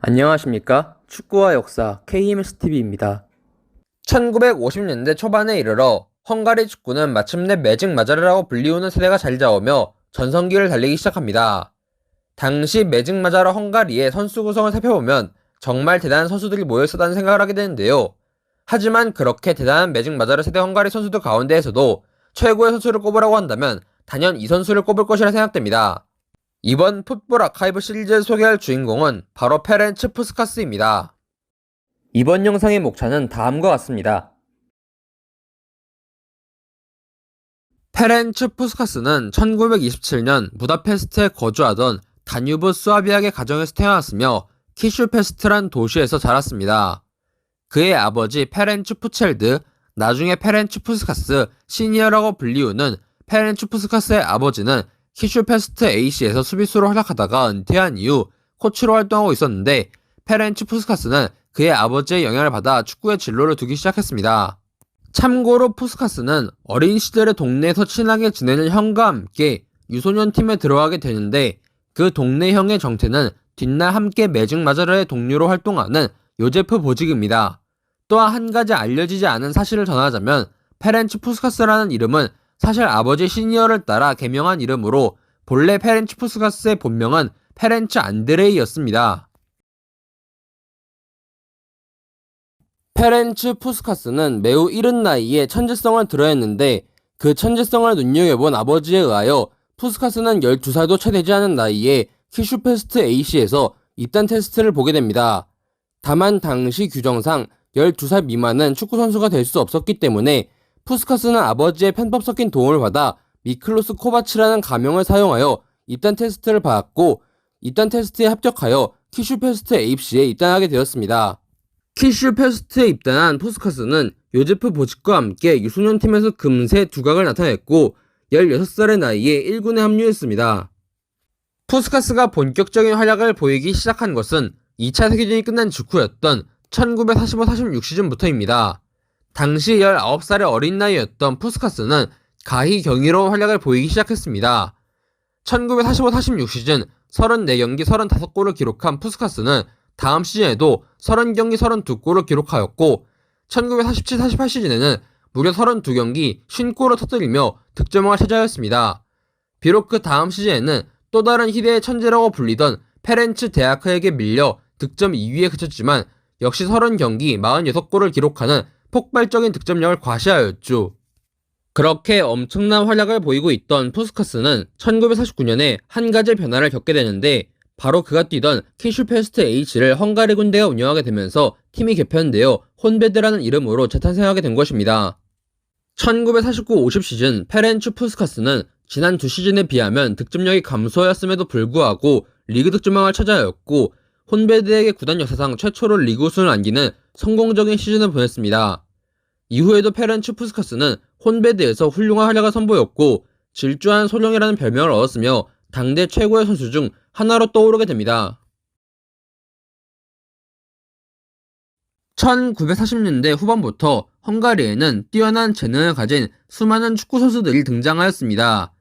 안녕하십니까? 축구와 역사 KMSTV입니다. 1950년대 초반에 이르러 헝가리 축구는 마침내 매직 마자르라고 불리우는 세대가 자리 잡으며 전성기를 달리기 시작합니다. 당시 매직 마자르 헝가리의 선수 구성을 살펴보면 정말 대단한 선수들이 모여 있었다는 생각을 하게 되는데요. 하지만 그렇게 대단한 매직 마자르 세대 헝가리 선수들 가운데에서도 최고의 선수를 꼽으라고 한다면 단연 이 선수를 꼽을 것이라 생각됩니다. 이번 풋볼 아카이브 시리즈를 소개할 주인공은 바로 페렌츠 푸스카스입니다. 이번 영상의 목차는 다음과 같습니다. 페렌츠 푸스카스는 1927년 부다페스트에 거주하던 다뉴브 수아비아의 가정에서 태어났으며 키슈페스트란 도시에서 자랐습니다. 그의 아버지 페렌츠 푸첼드, 나중에 페렌츠 푸스카스 시니어라고 불리우는 페렌츠 푸스카스의 아버지는 키슈페스트 A씨에서 수비수로 활약하다가 은퇴한 이후 코치로 활동하고 있었는데 페렌츠 푸스카스는 그의 아버지의 영향을 받아 축구의 진로를 두기 시작했습니다. 참고로 푸스카스는 어린 시절에 동네에서 친하게 지내는 형과 함께 유소년 팀에 들어가게 되는데 그 동네 형의 정체는 뒷날 함께 매직 마자르의 동료로 활동하는 요제프 보직입니다. 또한 한 가지 알려지지 않은 사실을 전하자면 페렌츠 푸스카스라는 이름은 사실 아버지 시니어를 따라 개명한 이름으로 본래 페렌츠 푸스카스의 본명은 페렌츠 안드레이였습니다. 페렌츠 푸스카스는 매우 이른 나이에 천재성을 드러냈는데 그 천재성을 눈여겨본 아버지에 의하여 푸스카스는 12살도 채 되지 않은 나이에 키슈페스트 A씨에서 입단 테스트를 보게 됩니다. 다만 당시 규정상 12살 미만은 축구선수가 될 수 없었기 때문에 푸스카스는 아버지의 편법 섞인 도움을 받아 미클로스 코바치라는 가명을 사용하여 입단 테스트를 받았고 입단 테스트에 합격하여 키슈페스트 A씨에 입단하게 되었습니다. 키슈페스트에 입단한 푸스카스는 요제프 보직과 함께 유소년 팀에서 금세 두각을 나타냈고 16살의 나이에 1군에 합류했습니다. 푸스카스가 본격적인 활약을 보이기 시작한 것은 2차 세계대전이 끝난 직후였던 1945-46 시즌부터입니다. 당시 19살의 어린 나이였던 푸스카스는 가히 경이로운 활약을 보이기 시작했습니다. 1945-46 시즌 34경기 35골을 기록한 푸스카스는 다음 시즌에도 30경기 32골을 기록하였고 1947-48 시즌에는 무려 32경기 50골을 터뜨리며 득점왕을 차지하였습니다. 비록 그 다음 시즌에는 또 다른 희대의 천재라고 불리던 페렌츠 대아크에게 밀려 득점 2위에 그쳤지만 역시 30경기 46골을 기록하는 폭발적인 득점력을 과시하였죠. 그렇게 엄청난 활약을 보이고 있던 푸스카스는 1949년에 한 가지 변화를 겪게 되는데 바로 그가 뛰던 키슈페스트 H를 헝가리 군대가 운영하게 되면서 팀이 개편되어 혼베드라는 이름으로 재탄생하게 된 것입니다. 1949-50 시즌 페렌츠 푸스카스는 지난 두 시즌에 비하면 득점력이 감소하였음에도 불구하고 리그 득점왕을 차지하였고 혼베드에게 구단 역사상 최초로 리그 우승을 안기는 성공적인 시즌을 보냈습니다. 이후에도 페렌츠 푸스카스는 혼베드에서 훌륭한 활약을 선보였고 질주한 소령이라는 별명을 얻었으며 당대 최고의 선수 중 하나로 떠오르게 됩니다. 1940년대 후반부터 헝가리에는 뛰어난 재능을 가진 수많은 축구 선수들이 등장하였습니다.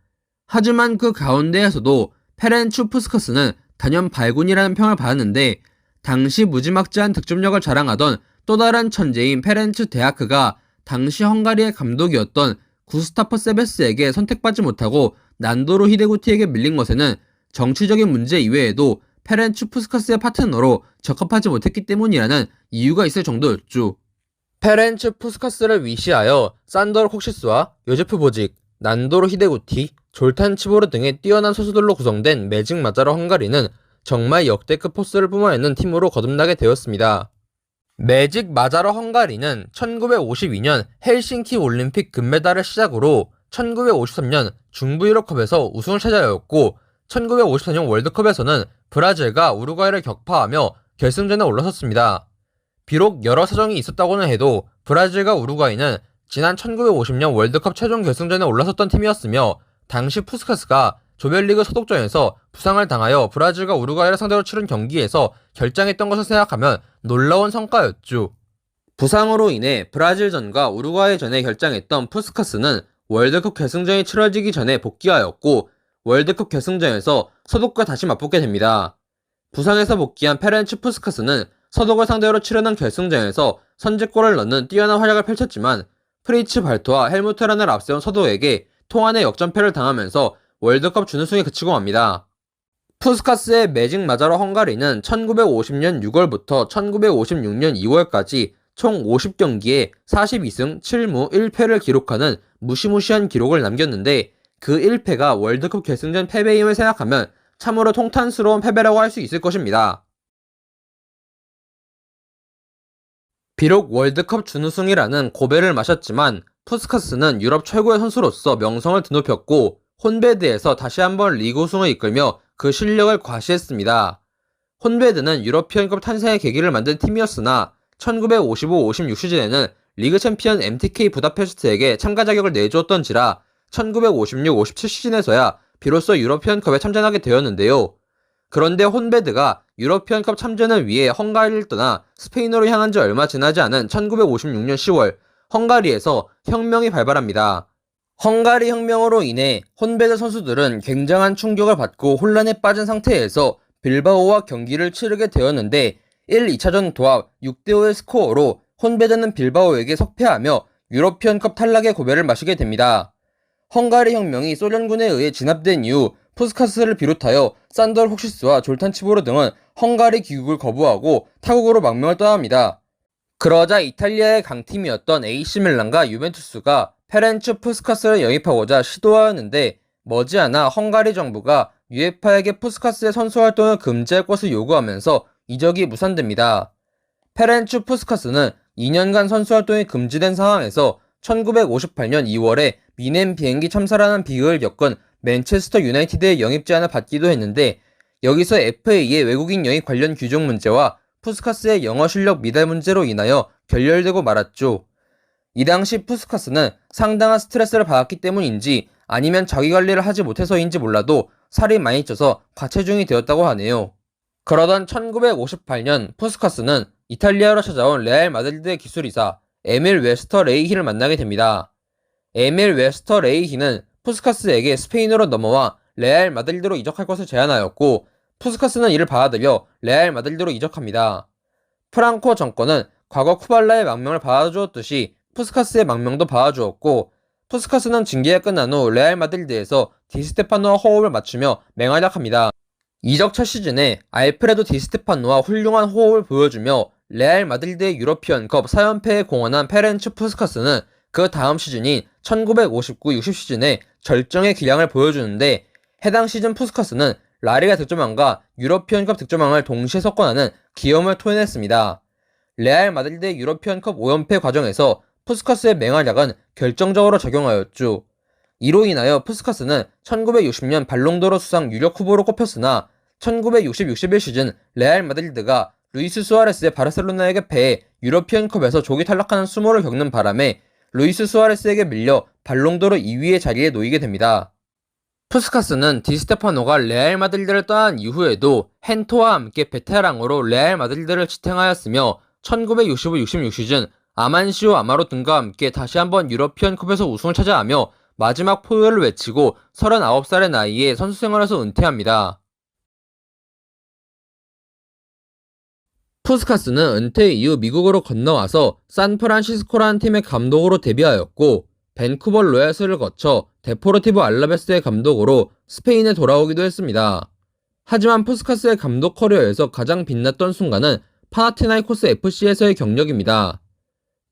하지만 그 가운데에서도 페렌츠 푸스카스는 단연 발군이라는 평을 받았는데 당시 무지막지한 득점력을 자랑하던 또 다른 천재인 페렌츠 데아크가 당시 헝가리의 감독이었던 구스타퍼 세베스에게 선택받지 못하고 난도로 히데구티에게 밀린 것에는 정치적인 문제 이외에도 페렌츠 푸스카스의 파트너로 적합하지 못했기 때문이라는 이유가 있을 정도였죠. 페렌츠 푸스카스를 위시하여 산더르 콕시스와 요제프 보직, 난도로 히데구티, 졸탄 치보르 등의 뛰어난 선수들로 구성된 매직 마자로 헝가리는 정말 역대급 포스를 뿜어내는 팀으로 거듭나게 되었습니다. 매직 마자로 헝가리는 1952년 헬싱키 올림픽 금메달을 시작으로 1953년 중부 유럽컵에서 우승을 차지하였고 1954년 월드컵에서는 브라질과 우루과이를 격파하며 결승전에 올라섰습니다. 비록 여러 사정이 있었다고는 해도 브라질과 우루과이는 지난 1950년 월드컵 최종 결승전에 올라섰던 팀이었으며 당시 푸스카스가 조별리그 소독전에서 부상을 당하여 브라질과 우루과이를 상대로 치른 경기에서 결장했던 것을 생각하면 놀라운 성과였죠. 부상으로 인해 브라질전과 우루과이전에 결장했던 푸스카스는 월드컵 결승전이 치러지기 전에 복귀하였고 월드컵 결승전에서 소독과 다시 맞붙게 됩니다. 부상에서 복귀한 페렌츠 푸스카스는 서독을 상대로 치르는 결승전에서 선제골을 넣는 뛰어난 활약을 펼쳤지만 프리츠 발토와 헬무트란을 앞세운 서독에게 통안의 역전패를 당하면서 월드컵 준우승에 그치고 맙니다. 푸스카스의 매직 마자로 헝가리는 1950년 6월부터 1956년 2월까지 총 50경기에 42승 7무 1패를 기록하는 무시무시한 기록을 남겼는데 그 1패가 월드컵 결승전 패배임을 생각하면 참으로 통탄스러운 패배라고 할 수 있을 것입니다. 비록 월드컵 준우승이라는 고배를 마셨지만 푸스카스는 유럽 최고의 선수로서 명성을 드높였고 혼베드에서 다시 한번 리그 우승을 이끌며 그 실력을 과시했습니다. 혼베드는 유러피언컵 탄생의 계기를 만든 팀이었으나 1955-56 시즌에는 리그 챔피언 MTK 부다페스트에게 참가 자격을 내주었던지라 1956-57 시즌에서야 비로소 유러피언컵에 참전하게 되었는데요. 그런데 혼베드가 유러피언컵 참전을 위해 헝가리를 떠나 스페인으로 향한 지 얼마 지나지 않은 1956년 10월 헝가리에서 혁명이 발발합니다. 헝가리 혁명으로 인해 혼베드 선수들은 굉장한 충격을 받고 혼란에 빠진 상태에서 빌바오와 경기를 치르게 되었는데 1, 2차전 도합 6대5의 스코어로 혼베드는 빌바오에게 석패하며 유러피언컵 탈락의 고배를 마시게 됩니다. 헝가리 혁명이 소련군에 의해 진압된 이후 푸스카스를 비롯하여 산덜 혹시스와 졸탄 치보르 등은 헝가리 귀국을 거부하고 타국으로 망명을 떠납니다. 그러자 이탈리아의 강팀이었던 AC 밀란과 유벤투스가 페렌츠 푸스카스를 영입하고자 시도하였는데 머지않아 헝가리 정부가 유에파에게 푸스카스의 선수 활동을 금지할 것을 요구하면서 이적이 무산됩니다. 페렌츠 푸스카스는 2년간 선수 활동이 금지된 상황에서 1958년 2월에 미넨 비행기 참사라는 비극을 겪은 맨체스터 유나이티드의 영입 제안을 받기도 했는데 여기서 FA의 외국인 영입 관련 규정 문제와 푸스카스의 영어 실력 미달 문제로 인하여 결렬되고 말았죠. 이 당시 푸스카스는 상당한 스트레스를 받았기 때문인지 아니면 자기 관리를 하지 못해서인지 몰라도 살이 많이 쪄서 과체중이 되었다고 하네요. 그러던 1958년 푸스카스는 이탈리아로 찾아온 레알 마드리드의 기술이사 에밀 웨스터 레이히를 만나게 됩니다. 에밀 웨스터 레이히는 푸스카스에게 스페인으로 넘어와 레알 마드리드로 이적할 것을 제안하였고 푸스카스는 이를 받아들여 레알 마드리드로 이적합니다. 프랑코 정권은 과거 쿠발라의 망명을 받아주었듯이 푸스카스의 망명도 받아주었고 푸스카스는 징계가 끝난 후 레알 마드리드에서 디스테파노와 호흡을 맞추며 맹활약합니다. 이적 첫 시즌에 알프레도 디스테파노와 훌륭한 호흡을 보여주며 레알 마드리드의 유러피언컵 4연패에 공헌한 페렌츠 푸스카스는 그 다음 시즌인 1959-60 시즌에 절정의 기량을 보여주는데 해당 시즌 푸스카스는 라리가 득점왕과 유러피언컵 득점왕을 동시에 석권하는 기염을 토해냈습니다. 레알 마드리드의 유러피언컵 5연패 과정에서 푸스카스의 맹활약은 결정적으로 작용하였죠. 이로 인하여 푸스카스는 1960년 발롱도로 수상 유력 후보로 꼽혔으나 1960-61 시즌 레알 마드리드가 루이스 수아레스의 바르셀로나에게 패해 유러피언컵에서 조기 탈락하는 수모를 겪는 바람에 루이스 수아레스에게 밀려 발롱도로 2위의 자리에 놓이게 됩니다. 푸스카스는 디스테파노가 레알 마드리드를 떠난 이후에도 헨토와 함께 베테랑으로 레알 마드리드를 지탱하였으며 1965-66 시즌 아만시오 아마로 등과 함께 다시 한번 유러피언컵에서 우승을 차지하며 마지막 포효를 외치고 39살의 나이에 선수 생활에서 은퇴합니다. 푸스카스는 은퇴 이후 미국으로 건너와서 산프란시스코라는 팀의 감독으로 데뷔하였고 밴쿠버 로얄스를 거쳐 데포르티보 알라베스의 감독으로 스페인에 돌아오기도 했습니다. 하지만 푸스카스의 감독 커리어에서 가장 빛났던 순간은 파나티나이코스 FC에서의 경력입니다.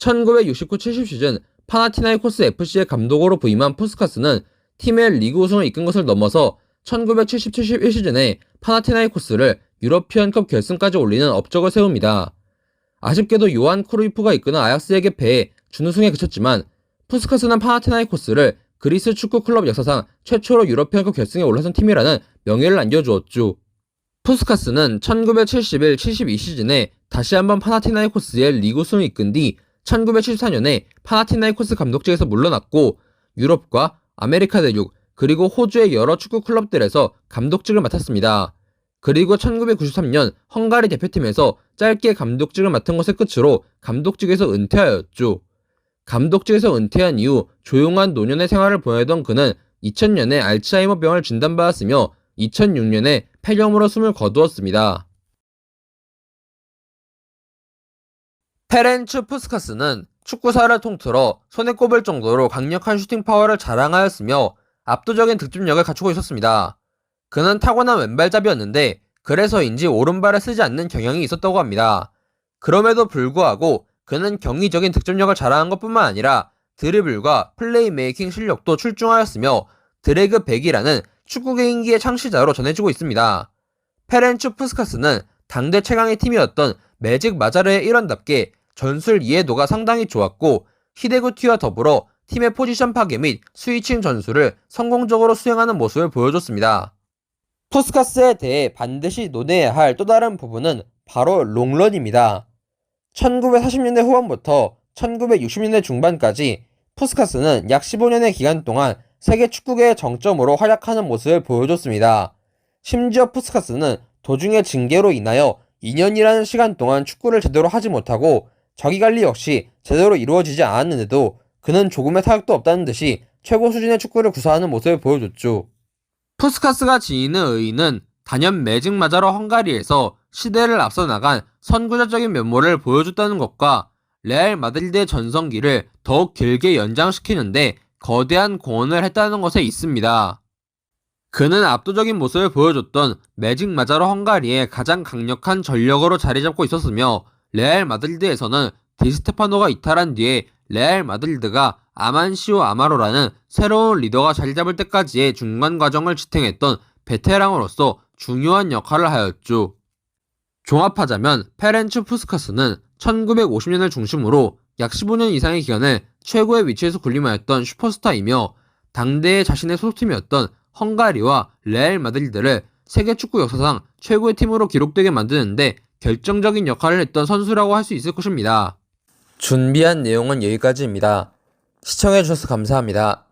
1969-70 시즌 파나티나이코스 FC의 감독으로 부임한 푸스카스는 팀의 리그 우승을 이끈 것을 넘어서 1970-71 시즌에 파나티나이코스를 유러피언컵 결승까지 올리는 업적을 세웁니다. 아쉽게도 요한 크루이프가 이끄는 아약스에게 패해 준우승에 그쳤지만 푸스카스는 파나티나이코스를 그리스 축구 클럽 역사상 최초로 유러피언컵 결승에 올라선 팀이라는 명예를 안겨주었죠. 푸스카스는 1971-72 시즌에 다시 한번 파나티나이코스의 리그 우승을 이끈 뒤 1974년에 파나티나이코스 감독직에서 물러났고 유럽과 아메리카 대륙 그리고 호주의 여러 축구 클럽들에서 감독직을 맡았습니다. 그리고 1993년 헝가리 대표팀에서 짧게 감독직을 맡은 것을 끝으로 감독직에서 은퇴하였죠. 감독직에서 은퇴한 이후 조용한 노년의 생활을 보내던 그는 2000년에 알츠하이머 병을 진단받았으며 2006년에 폐렴으로 숨을 거두었습니다. 페렌츠 푸스카스는 축구사를 통틀어 손에 꼽을 정도로 강력한 슈팅 파워를 자랑하였으며 압도적인 득점력을 갖추고 있었습니다. 그는 타고난 왼발잡이였는데 그래서인지 오른발을 쓰지 않는 경향이 있었다고 합니다. 그럼에도 불구하고 그는 경이적인 득점력을 자랑한 것뿐만 아니라 드리블과 플레이메이킹 실력도 출중하였으며 드래그 100이라는 축구 개인기의 창시자로 전해지고 있습니다. 페렌츠 푸스카스는 당대 최강의 팀이었던 매직 마자르의 일원답게 전술 이해도가 상당히 좋았고 히데구티와 더불어 팀의 포지션 파괴 및 스위칭 전술을 성공적으로 수행하는 모습을 보여줬습니다. 푸스카스에 대해 반드시 논해야 할 또 다른 부분은 바로 롱런입니다. 1940년대 후반부터 1960년대 중반까지 푸스카스는 약 15년의 기간 동안 세계 축구계의 정점으로 활약하는 모습을 보여줬습니다. 심지어 푸스카스는 도중의 징계로 인하여 2년이라는 시간 동안 축구를 제대로 하지 못하고 자기 관리 역시 제대로 이루어지지 않았는데도 그는 조금의 타격도 없다는 듯이 최고 수준의 축구를 구사하는 모습을 보여줬죠. 푸스카스가 지니는 의의는 단연 매직 마자로 헝가리에서 시대를 앞서 나간 선구자적인 면모를 보여줬다는 것과 레알 마드리드의 전성기를 더욱 길게 연장시키는데 거대한 공헌을 했다는 것에 있습니다. 그는 압도적인 모습을 보여줬던 매직 마자로 헝가리의 가장 강력한 전력으로 자리 잡고 있었으며 레알 마드리드에서는 디스테파노가 이탈한 뒤에 레알 마드리드가 아만시오 아마로라는 새로운 리더가 자리 잡을 때까지의 중간 과정을 지탱했던 베테랑으로서 중요한 역할을 하였죠. 종합하자면 페렌츠 푸스카스는 1950년을 중심으로 약 15년 이상의 기간을 최고의 위치에서 군림하였던 슈퍼스타이며 당대의 자신의 소속팀이었던 헝가리와 레알 마드리드를 세계 축구 역사상 최고의 팀으로 기록되게 만드는데 결정적인 역할을 했던 선수라고 할 수 있을 것입니다. 준비한 내용은 여기까지입니다. 시청해주셔서 감사합니다.